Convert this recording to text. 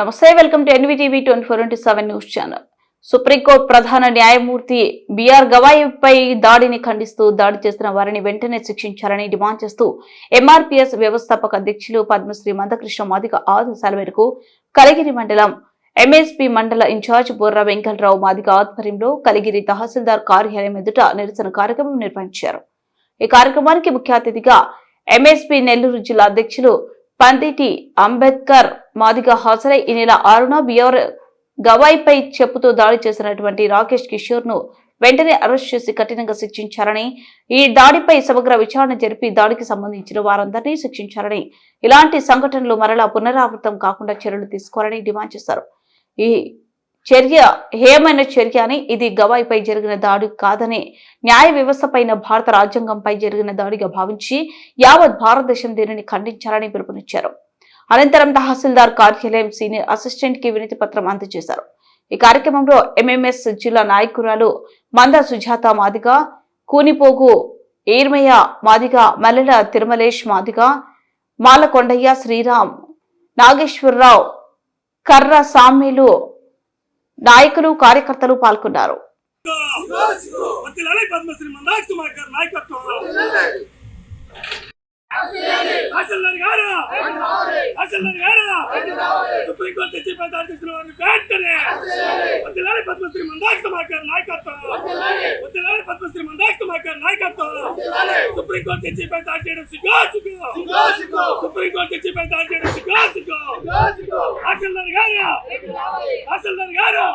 నమస్తే welcome to NVTV twenty four into seven news channel. Supreme court ప్రధాన న్యాయమూర్తి BR గవాయిపై దాడిని ఖండిస్తూ దాడి చేసిన వారిని వెంటనే శిక్షించాలని డిమాండ్ చేస్తూ ఎంఆర్పీఎస్ వ్యవస్థాపక అధ్యక్షులు పద్మశ్రీ మందకృష్ణ మాదిక ఆదేశాల మేరకు కలిగిరి మండలం ఎంఎస్పీ మండల ఇన్ఛార్జ్ బొర్ర వెంకటరావు మాదిక ఆధ్వర్యంలో కలిగిరి తహసీల్దార్ కార్యాలయం ఎదుట నిరసన కార్యక్రమం నిర్వహించారు. ఈ కార్యక్రమానికి ముఖ్య అతిథిగా ఎంఎస్పీ నెల్లూరు జిల్లా అధ్యక్షులు పందిటి అంబేద్కర్ మాదిగా హాజరై ఈ నెల ఆరున బిఆర్ గవాయిపై చెప్పుతో దాడి చేసినటువంటి రాకేష్ కిషోర్ను వెంటనే అరెస్ట్ చేసి కఠినంగా శిక్షించారని ఈ దాడిపై సమగ్ర విచారణ జరిపి దాడికి సంబంధించిన వారందరినీ శిక్షించారని ఇలాంటి సంఘటనలు మరలా పునరావృతం కాకుండా చర్యలు తీసుకోవాలని డిమాండ్ చేశారు. ఈ చర్య హేమైన చర్య అని ఇది గవాయిపై జరిగిన దాడి కాదని న్యాయ వ్యవస్థ పైన భారత రాజ్యాంగంపై జరిగిన దాడిగా భావించి యావత్ భారతదేశం దీనిని ఖండించాలని పిలుపునిచ్చారు. అనంతరం తహసీల్దార్ కార్యాలయం సీనియర్ అసిస్టెంట్కి వినతి పత్రం అందజేశారు. ఈ కార్యక్రమంలో ఎంఎంఎస్ జిల్లా నాయకురాలు మంద సుజాత మాదిగ కూనిపోగు ఈర్మయ్య మాదిగ మల్లెల తిరుమలేష్ మాదిగ మాలకొండయ్య శ్రీరామ్ నాగేశ్వరరావు కర్ర సామ్యులు నాయకులు కార్యకర్తలు పాల్గొన్నారు వర్తిల్లాలి పద్మశ్రీ మందాక్ కుమార్ గారి నాయకత్వం తహసీల్దార్ గారు! తహసీల్దార్ గారు! సుప్రీంకోర్టు తెచ్చి పెద్ద తీసుకున్న వారిని వెంటనే వర్తిల్లాలి పద్మశ్రీ మందాక్ కుమార్ గారి నాయకత్వం! వర్తిల్లాలి పద్మశ్రీ మందాక్ కుమార్ గారి నాయకత్వం సుప్రీంకోర్టు తెచ్చి పెద్ద చేయడం సిగ్గు సిగ్గు సుప్రీంకోర్టు తెచ్చి పెద్ద చేయడం సిగ్గు సిగ్గు తహసీల్దార్ గారు! తహసీల్దార్ గారు!